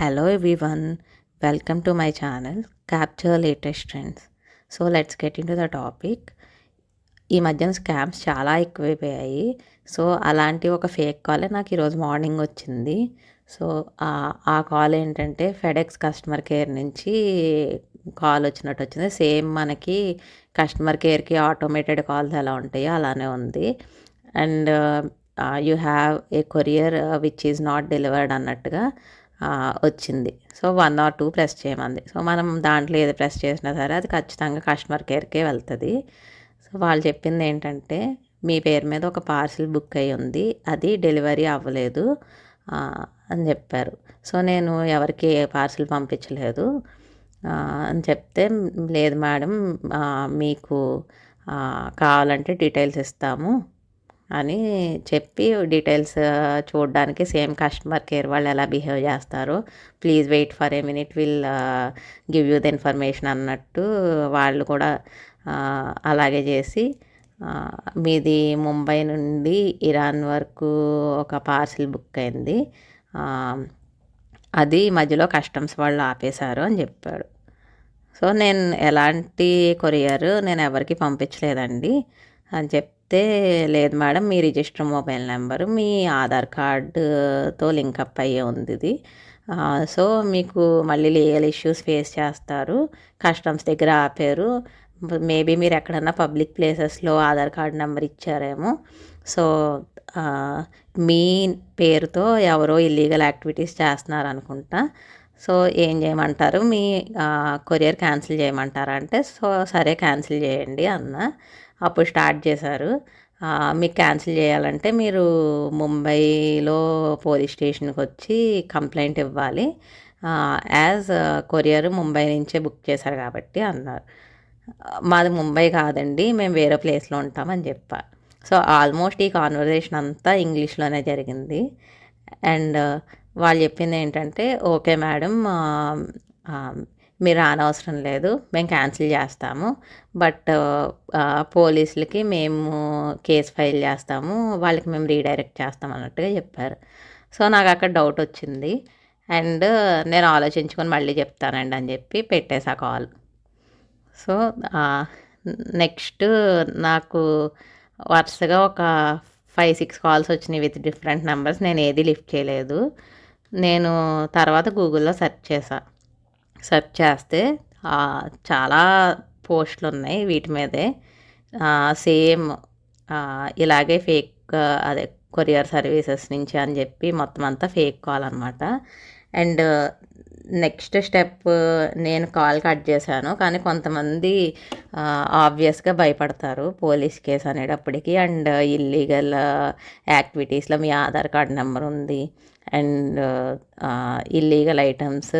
Hello one welcome to my channel capture latest trends so let's get into the topic ఈ మధ్యన scams చాలా ఎక్కువైపోయాయి. So అలాంటి ఒక ఫేక్ కాల్ నాకు ఈరోజు మార్నింగ్ వచ్చింది. సో ఆ కాల్ ఏంటంటే ఫెడెక్స్ కస్టమర్ కేర్ నుంచి కాల్ వచ్చినట్టు వచ్చింది. సేమ్ మనకి కస్టమర్ కేర్కి ఆటోమేటెడ్ కాల్స్ ఎలా ఉంటాయో అలానే ఉంది. And you have a courier which is not delivered అన్నట్టుగా. వచ్చింది. So one or two press చేయమంది. So మనం దాంట్లో ఏది ప్రెస్ చేసినా సరే అది ఖచ్చితంగా కస్టమర్ కేర్కే వెళ్తుంది. సో వాళ్ళు చెప్పింది ఏంటంటే మీ పేరు మీద ఒక పార్సిల్ బుక్ అయి ఉంది. అది డెలివరీ అవ్వలేదు. అని చెప్పారు. సో నేను ఎవరికి ఏ పార్సిల్ పంపించలేదు. అని చెప్తే లేదు మేడం మీకు కావాలంటే డీటెయిల్స్ ఇస్తాము. అని చెప్పి డీటెయిల్స్ చూడడానికి సేమ్ కస్టమర్ కేర్ వాళ్ళు ఎలా బిహేవ్ చేస్తారు. Please wait for a minute will give you the information అన్నట్టు వాళ్ళు కూడా అలాగే చేసి మీది ముంబై నుండి ఇరాన్ వరకు ఒక పార్సిల్ బుక్ అయింది. అది మధ్యలో కస్టమ్స్ వాళ్ళు ఆపేశారు అని చెప్పాడు. సో నేను ఎలాంటి కొరియర్ నేను ఎవరికి పంపించలేదండి అని చెప్తే లేదు మేడం మీ రిజిస్టర్ మొబైల్ నెంబరు మీ ఆధార్ కార్డుతో లింకప్ అయ్యే ఉంది ఇది. సో మీకు మళ్ళీ లీగల్ ఇష్యూస్ ఫేస్ చేస్తారు. కస్టమ్స్ దగ్గర ఆపారు. మేబీ మీరు ఎక్కడన్నా పబ్లిక్ ప్లేసెస్లో ఆధార్ కార్డ్ నెంబర్ ఇచ్చారేమో. సో మీ పేరుతో ఎవరో ఇల్లీగల్ యాక్టివిటీస్ చేస్తున్నారు అనుకుంటా సో ఏం చేయమంటారు? మీ కొరియర్ క్యాన్సిల్ చేయమంటారా అంటే సో సరే క్యాన్సిల్ చేయండి అన్న. అప్పుడు స్టార్ట్ చేశారు. మీకు క్యాన్సిల్ చేయాలంటే మీరు ముంబైలో పోలీస్ స్టేషన్కి వచ్చి కంప్లైంట్ ఇవ్వాలి. యాజ్ కొరియర్ ముంబై నుంచే బుక్ చేశారు కాబట్టి అన్నారు. మాది ముంబై కాదండి మేము వేరే ప్లేస్లో ఉంటామని చెప్పా. సో ఆల్మోస్ట్ ఈ కాన్వర్జేషన్ అంతా ఇంగ్లీష్లోనే జరిగింది. అండ్ వాళ్ళు చెప్పింది ఏంటంటే ఓకే మేడం మీరు రానవసరం లేదు. మేము క్యాన్సిల్ చేస్తాము. బట్ పోలీసులకి మేము కేసు ఫైల్ చేస్తాము. వాళ్ళకి మేము రీడైరెక్ట్ చేస్తాం అన్నట్టుగా చెప్పారు. సో నాకు అక్కడ డౌట్ వచ్చింది. అండ్ నేను ఆలోచించుకొని మళ్ళీ చెప్తానండి అని చెప్పి పెట్టేసా కాల్. సో నెక్స్ట్ నాకు వరుసగా ఒక ఫైవ్ సిక్స్ కాల్స్ వచ్చినాయి విత్ డిఫరెంట్ నెంబర్స్. నేను ఏది లిఫ్ట్ చేయలేదు. నేను తర్వాత గూగుల్లో సెర్చ్ చేశాను సెర్చ్ చేస్తే చాలా పోస్టులు ఉన్నాయి వీటి మీదే. సేమ్ ఇలాగే ఫేక్ అదే కొరియర్ సర్వీసెస్ నుంచి అని చెప్పి మొత్తం అంతా ఫేక్ కాల్ అనమాట అండ్ నెక్స్ట్ స్టెప్ నేను కాల్ కట్ చేశాను. కానీ కొంతమంది ఆబ్వియస్గా భయపడతారు పోలీస్ కేసు అనేటప్పటికి. అండ్ ఇల్లీగల్ యాక్టివిటీస్లో మీ ఆధార్ కార్డ్ నెంబర్ ఉంది. అండ్ ఇల్లీగల్ ఐటమ్స్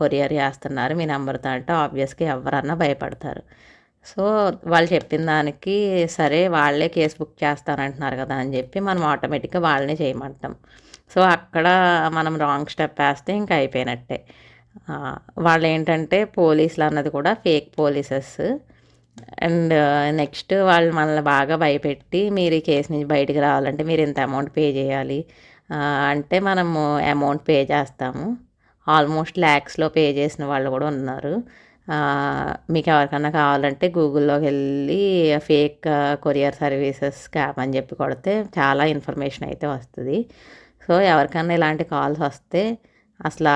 కొరియర్ చేస్తున్నారు. మీ నెంబర్తో అంటే ఆబ్వియస్గా ఎవరన్నా భయపడతారు. సో వాళ్ళు చెప్పిన దానికి సరే వాళ్ళే కేసు బుక్ చేస్తారంటున్నారు కదా అని చెప్పి మనం ఆటోమేటిక్గా వాళ్ళని చేయమంటాం. సో అక్కడ మనం రాంగ్ స్టెప్ వేస్తే ఇంకా అయిపోయినట్టే. వాళ్ళు ఏంటంటే పోలీసులు అన్నది కూడా ఫేక్ పోలీసెస్. అండ్ నెక్స్ట్ వాళ్ళు మనల్ని బాగా భయపెట్టి మీరు ఈ కేసు నుంచి బయటికి రావాలంటే మీరు ఇంత అమౌంట్ పే చేయాలి. అంటే మనము అమౌంట్ పే చేస్తాము. ఆల్మోస్ట్ ల్యాక్స్లో పే చేసిన వాళ్ళు కూడా ఉన్నారు. మీకు ఎవరికన్నా కావాలంటే గూగుల్లోకి వెళ్ళి ఫేక్ కొరియర్ సర్వీసెస్ స్కామ్ అని చెప్పి కొడితే చాలా ఇన్ఫర్మేషన్ అయితే వస్తుంది. సో ఎవరికైనా ఇలాంటి కాల్స్ వస్తే అసలు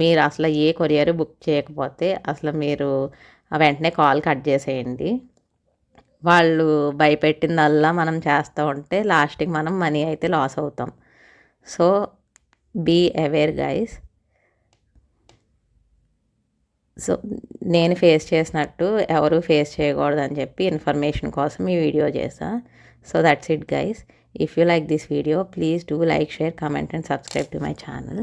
మీరు అసలు ఏ కొరియర్ బుక్ చేయకపోతే అసలు మీరు వెంటనే కాల్ కట్ చేసేయండి. వాళ్ళు భయపెట్టిందల్లా మనం చేస్తూ ఉంటే లాస్ట్కి మనం మనీ అయితే లాస్ అవుతాం. So be aware guys. So నేను ఫేస్ చేసినట్టు ఎవరు ఫేస్ చేయకూడదు అని చెప్పి ఇన్ఫర్మేషన్ కోసం ఈ వీడియో చేసా so that's it guys. If you like this video please do like share comment and subscribe to my channel.